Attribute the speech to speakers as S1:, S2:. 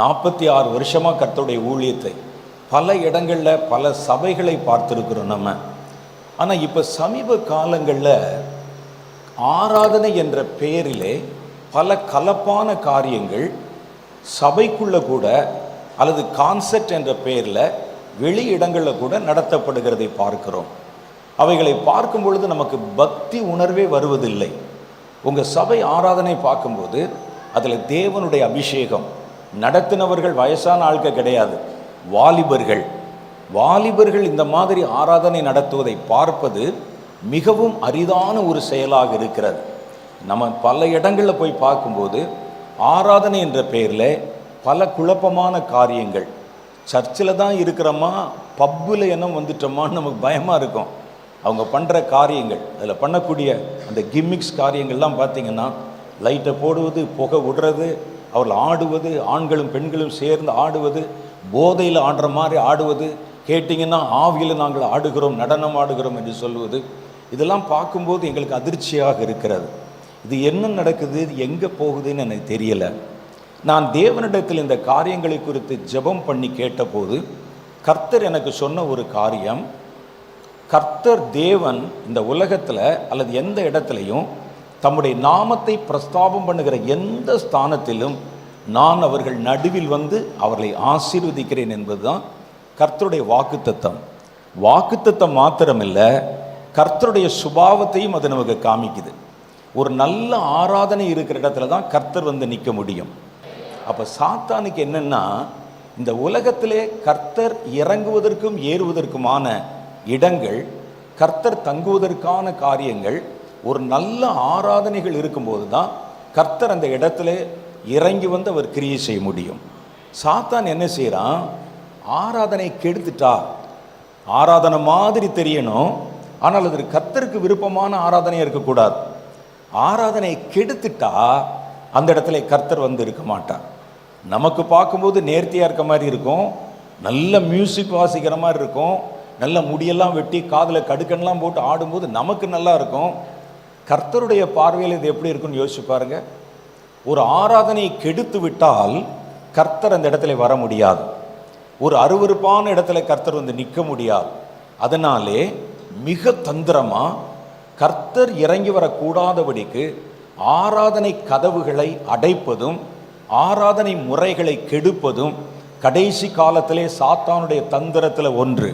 S1: நாற்பத்தி ஆறு வருஷமாக கர்த்தருடைய ஊழியத்தை பல இடங்களில் பல சபைகளை பார்த்துருக்குறோம் நம்ம. ஆனால் இப்போ சமீப காலங்களில் ஆராதனை என்ற பெயரிலே பல கலப்பான காரியங்கள் சபைக்குள்ளே கூட அல்லது கான்செப்ட் என்ற பெயரில் வெளி இடங்களில் கூட நடத்தப்படுகிறதை பார்க்கிறோம். அவைகளை பார்க்கும் பொழுது நமக்கு பக்தி உணர்வே வருவதில்லை. உங்கள் சபை ஆராதனை பார்க்கும்போது அதில் தேவனுடைய அபிஷேகம் நடத்தினவர்கள் வயசான ஆட்க கிடையாது. வாலிபர்கள். வாலிபர்கள் இந்த மாதிரி ஆராதனை நடத்துவதை பார்ப்பது மிகவும் அரிதான ஒரு செயலாக இருக்கிறது. நம்ம பல இடங்களில் போய் பார்க்கும்போது ஆராதனை என்ற பெயரில் பல குழப்பமான காரியங்கள். சர்ச்சில் தான் இருக்கிறோமா பப்பில் என்ன வந்துட்டோமான்னு நமக்கு பயமாக இருக்கும். அவங்க பண்ணுற காரியங்கள் அதில் பண்ணக்கூடிய அந்த கிம்மிக்ஸ் காரியங்கள்லாம் பார்த்திங்கன்னா லைட்டை போடுவது புகை விடுறது அவர்கள் ஆடுவது ஆண்களும் பெண்களும் சேர்ந்து ஆடுவது போதையில் ஆடுற மாதிரி ஆடுவது கேட்டிங்கன்னா ஆவியில் நாங்கள் ஆடுகிறோம் நடனம் ஆடுகிறோம் என்று சொல்வது இதெல்லாம் பார்க்கும்போது எங்களுக்கு அதிர்ச்சியாக இருக்கிறது. இது என்ன நடக்குது இது எங்கே போகுதுன்னு எனக்கு தெரியலை. நான் தேவனிடத்தில் இந்த காரியங்களை குறித்து ஜெபம் பண்ணி கேட்டபோது கர்த்தர் எனக்கு சொன்ன ஒரு காரியம் கர்த்தர் தேவன் இந்த உலகத்தில் அல்லது எந்த இடத்துலையும் தம்முடைய நாமத்தை பிரஸ்தாபம் பண்ணுகிற எந்த ஸ்தானத்திலும் நான் அவர்கள் நடுவில் வந்து அவர்களை ஆசீர்வதிக்கிறேன் என்பதுதான் கர்த்தருடைய வாக்குத்தத்தம். வாக்குத்தத்தம் மாத்திரமில்லை கர்த்தருடைய சுபாவத்தையும் அது நமக்கு காமிக்குது. ஒரு நல்ல ஆராதனை இருக்கிற இடத்துல தான் கர்த்தர் வந்து நிற்க முடியும். அப்போ சாத்தானுக்கு என்னென்னா இந்த உலகத்திலே கர்த்தர் இறங்குவதற்கும் ஏறுவதற்குமான இடங்கள் கர்த்தர் தங்குவதற்கான காரியங்கள் ஒரு நல்ல ஆராதனைகள் இருக்கும்போது தான் கர்த்தர் அந்த இடத்துல இறங்கி வந்து அவர் கிரியை செய்ய முடியும். சாத்தான் என்ன செய்கிறான் ஆராதனை கெடுத்துட்டா? ஆராதனை மாதிரி தெரியணும். ஆனால் அது கர்த்தருக்கு விருப்பமான ஆராதனையாக இருக்கக்கூடாது. ஆராதனை கெடுத்துட்டா அந்த இடத்துல கர்த்தர் வந்து இருக்க மாட்டார். நமக்கு பார்க்கும்போது நேர்த்தியாக இருக்க மாதிரி இருக்கும். நல்ல மியூசிக் வாசிக்கிற மாதிரி இருக்கும். நல்ல முடியெல்லாம் வெட்டி காதில் கடுக்கன்லாம் போட்டு ஆடும்போது நமக்கு நல்லா இருக்கும். கர்த்தருடைய பார்வையில் இது எப்படி இருக்குன்னு யோசிச்சு பாருங்க. ஒரு ஆராதனையை கெடுத்து விட்டால் கர்த்தர் அந்த இடத்துல வர முடியாது. ஒரு அருவருப்பான இடத்துல கர்த்தர் வந்து நிற்க முடியாது. அதனாலே மிக தந்திரமாக கர்த்தர் இறங்கி வரக்கூடாதபடிக்கு ஆராதனை கதவுகளை அடைப்பதும் ஆராதனை முறைகளை கெடுப்பதும் கடைசி காலத்திலே சாத்தானுடைய தந்திரத்தில் ஒன்று.